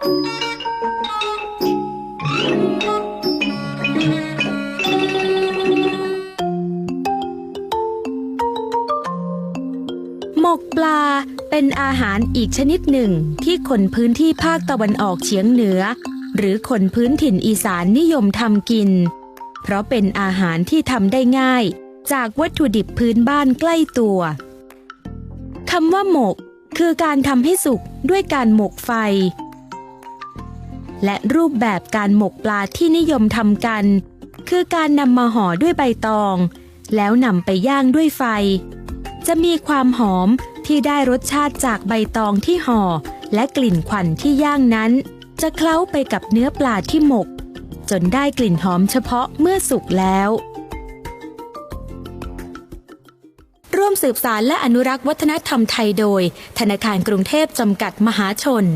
หมกปลาเป็นอาหารอีกชนิดหนึ่งที่คนพื้นที่ภาคตะวันออกเฉียงเหนือ หรือคนพื้นถิ่นอีสานนิยมทำกิน เพราะเป็นอาหารที่ทำได้ง่าย จากวัตถุดิบพื้นบ้านใกล้ตัวคำว่าหมก คือการทำให้สุกด้วยการหมกไฟ และรูปแบบการหมกปลาที่นิยมทำกัน คือการนำมาห่อด้วยใบตอง แล้วนำไปย่างด้วยไฟ จะมีความหอมที่ได้รสชาติจากใบตองที่ห่อ และกลิ่นควันที่ย่างนั้น จะเคล้าไปกับเนื้อปลาที่หมก จนได้กลิ่นหอมเฉพาะเมื่อสุกแล้ว ร่วมสืบสารและอนุรักษ์วัฒนธรรมไทยโดย ธนาคารกรุงเทพจำกัดมหาชน